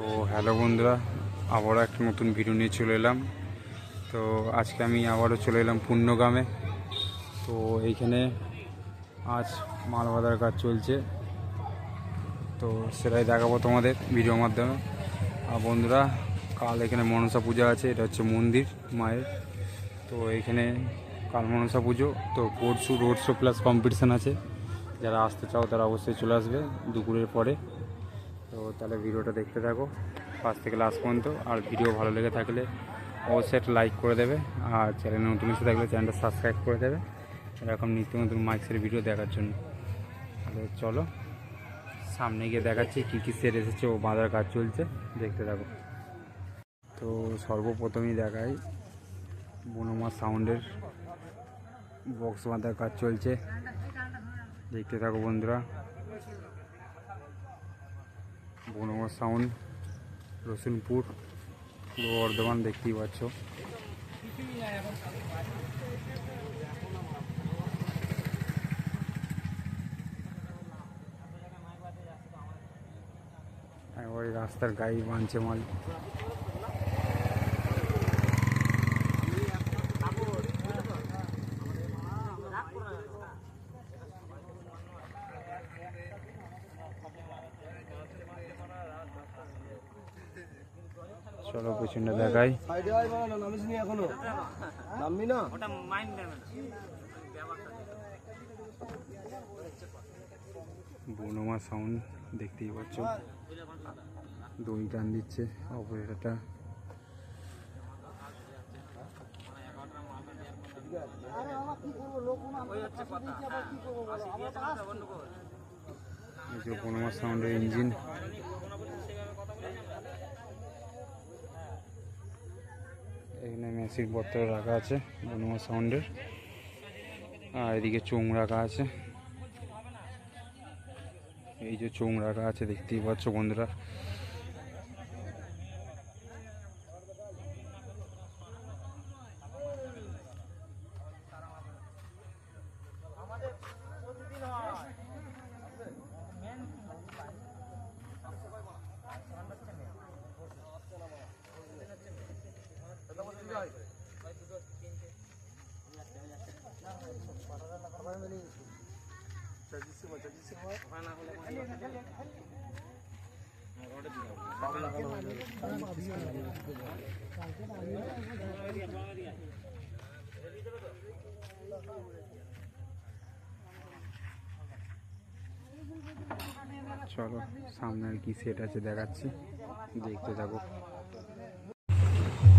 তো হ্যালো বন্ধুরা, আবারও একটা নতুন ভিডিও নিয়ে চলে এলাম। তো আজকে আমি আবারও চলে এলাম পূর্ণগ্রামে তো এইখানে আজ মাল বাঁধার কাজ চলছে। তো সেটাই দেখাবো তোমাদের ভিডিওর মাধ্যমে। আর বন্ধুরা, কাল এখানে মনসা পূজা আছে, এটা হচ্ছে মন্দির মায়ের। তো এইখানে কাল মনসা পুজো, তো পরশু রোড শো প্লাস কম্পিটিশান আছে। যারা আসতে চাও তারা অবশ্যই চলে আসবে দুপুরের পরে। তাহলে ভিডিওটা দেখতে থাকো ফার্স্ট থেকে লাস্ট পর্যন্ত। আর ভিডিও ভালো লেগে থাকলে অবশ্যই একটা লাইক করে দেবে, আর চ্যানেল নতুন এসে থাকলে চ্যানেলটা সাবস্ক্রাইব করে দেবে। এরকম নিত্য নতুন মাইক্সের ভিডিও দেখার জন্য। তাহলে চলো, সামনে গিয়ে দেখাচ্ছি কী কী সেট এসেছে ও বাঁধার কাজ চলছে, দেখতে থাকো। তো সর্বপ্রথমেই দেখাই বনমা সাউন্ডের বক্স বাঁধার কাজ চলছে। দেখতে থাকো বন্ধুরা। বনমা সাউন্ড রসুলপুর পূর্ব বর্ধমান দেখতেই পাচ্ছ। একবার এই রাস্তার গাড়ি বাঁধছে মাল চলো পেছনটা দেখাই বনমা সাউন্ড দেখতেই পাচ্ছ। দই টান দিচ্ছে অপারেটারটা বনমা সাউন্ডের ইঞ্জিন মেশিন পত্র রাখা আছে বনুয়া সাউন্ডের। আর এদিকে চোং রাখা আছে। এই যে চোং রাখা আছে, দেখতেই পাচ্ছ বন্ধুরা। চলো, সামনে আর কি সেট আছে দেখাচ্ছি। দেখতে থাকো।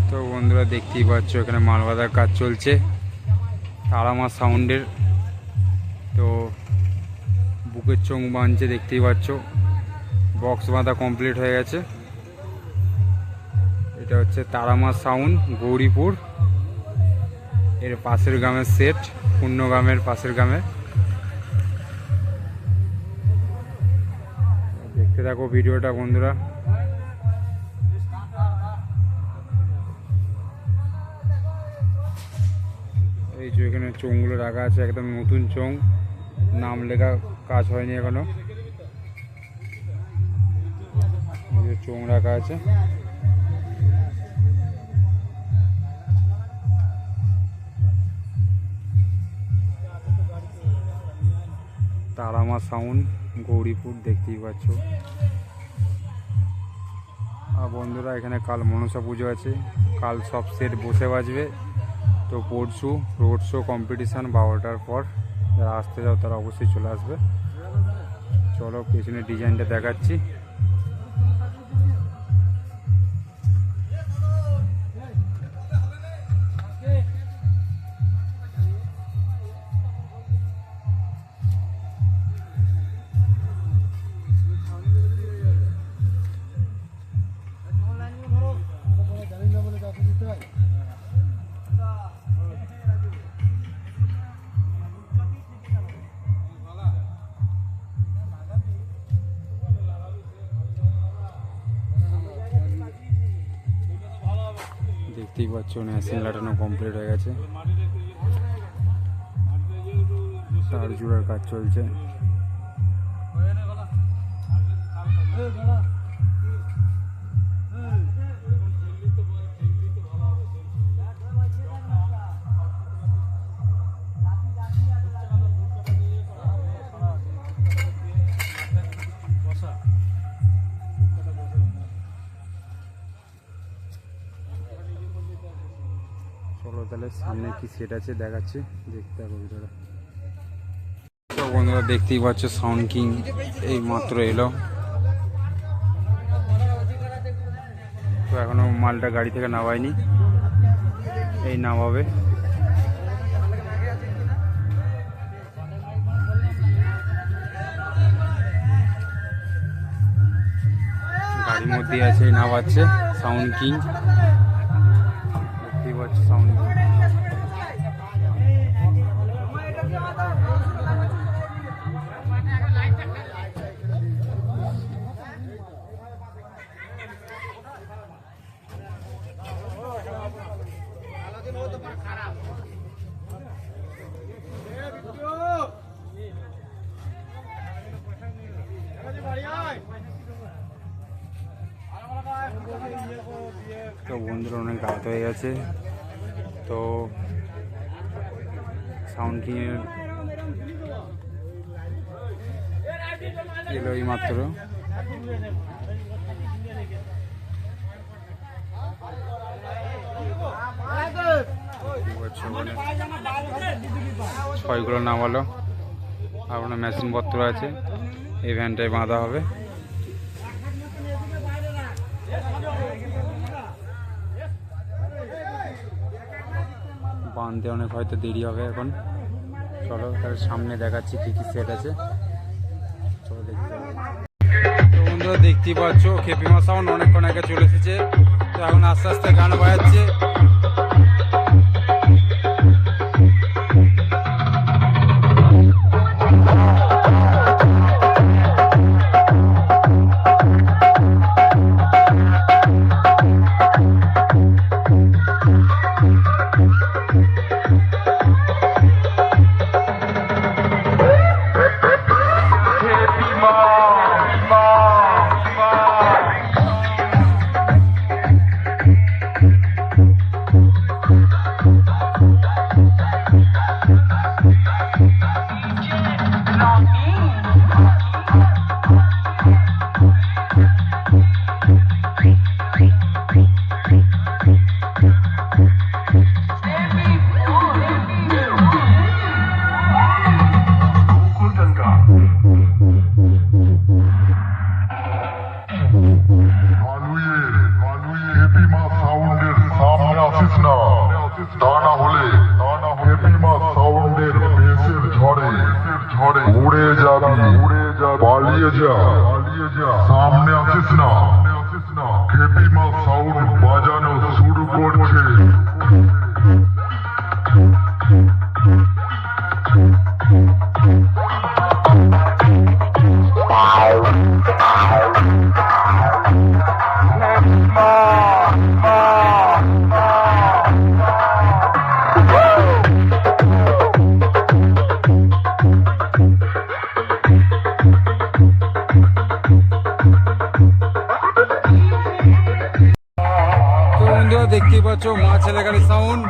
তো বন্ধুরা, দেখতেই পাচ্ছ, এখানে মাল বাঁধার কাজ চলছে। তারামা সাউন্ডের তো বুকের চোখ বাঁধছে, দেখতেই পাচ্ছ। বক্স বাঁধা কমপ্লিট হয়ে গেছে। এটা হচ্ছে তারামা সাউন্ড গৌরীপুর। এর পাশের গ্রামের সেট পূর্ণ গ্রামের পাশের গ্রামের দেখতে থাকো ভিডিওটা, বন্ধুরা। এই যে এখানে চোঙগুলো রাখা আছে, একদম নতুন চোং নাম লেখা কাজ হয়নি এখনও। এই চোং রাখা আছে। তারামা সাউন্ড গৌরীপুর দেখতেই পাচ্ছ। আর বন্ধুরা, এখানে কাল মনসা পুজো আছে। কাল সব সেট বসে বাজবে। তো পরশু রোড শো কম্পিটিশান বারোটার পর। যারা আসতে যাও তারা অবশ্যই চলে আসবে। চলো পেছনের ডিজাইনটা দেখাচ্ছি। দেখতেই পাচ্ছ মেশিন লাটানো কমপ্লিট হয়ে গেছে। তার জোড়ার কাজ চলছে। সামনে কি সেট আছে দেখাচ্ছি। দেখতে হবে ভিডিওটা বন্ধুরা, দেখতেই পাচ্ছ সাউন্ড কিং এই মাত্র এলো। তো এখনও মালটা গাড়ি থেকে নামায়নি। এই নামাবে। গাড়ির মধ্যে আছে নামাচ্ছে সাউন্ড কিং পাচ্ছ সাউন্ড তো বন্ধুরা অনেক রাত হয়ে গেছে। তো সাউন্ড কিংয়ের এলো এই মাত্র। ছয়গুলো নামালো। আর ওখানে মেশিন পত্র আছে। এই ভ্যানটায় বাঁধা হবে। বাঁধতে অনেক হয়তো দেরি হবে এখন। চলো তার সামনে দেখাচ্ছি কি কি সেট আছে। চলো দেখতে বন্ধুরা, দেখতেই পাচ্ছ, খেপিমা সাউন্ড অনেকক্ষণ আগে চলে এসেছে। তো এখন আস্তে আস্তে গান বাজাচ্ছে। উড়ে যাবি। পালিয়ে যা। সামনে আসিস না। আসিস না হেপি মা, সাউন্ড বাজানো শুরু করছে। দেখতেই মা ছেলে সাউন্ড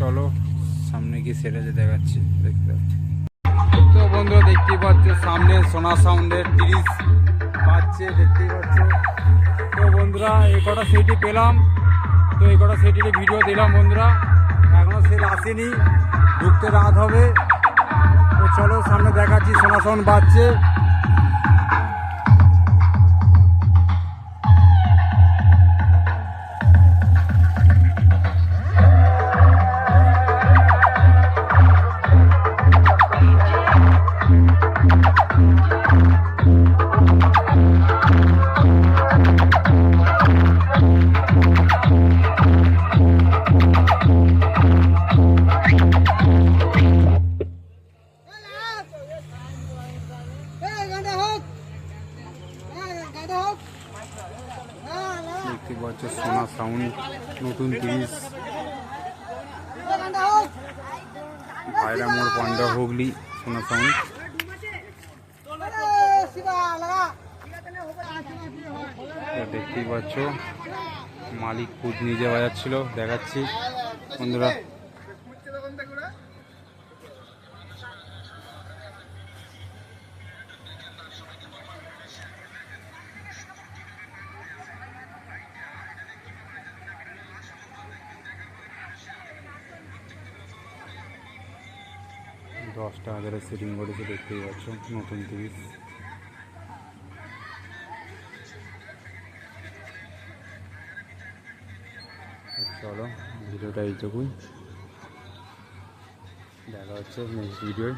চলো, সামনে গিয়ে সেটাতে দেখাচ্ছি, দেখতে তো বন্ধুরা, দেখতেই পাচ্ছ, সামনে সোনা সাউন্ডের তিরিশ বাজছে, দেখতেই পাচ্ছ। তো বন্ধুরা, এই কটা সেটই পেলাম। তো এই কটা সেটের ভিডিও দিলাম বন্ধুরা এখনও সেট আসেনি, ঢুকতে রাত হবে। তো চলো, সামনে দেখাচ্ছি, সোনা সাউন্ড বাজছে। দেখতেই পাচ্ছ, মালিক খুদ নিজে বাজাচ্ছিল, দেখাচ্ছি। বন্ধুরা, দশটা হাজারের সেটিং করেছে, দেখতেই পাচ্ছ, নতুন তিরিশ ভিডিওটা এইটুকুই দেখা হচ্ছে নেক্সট ভিডিওয়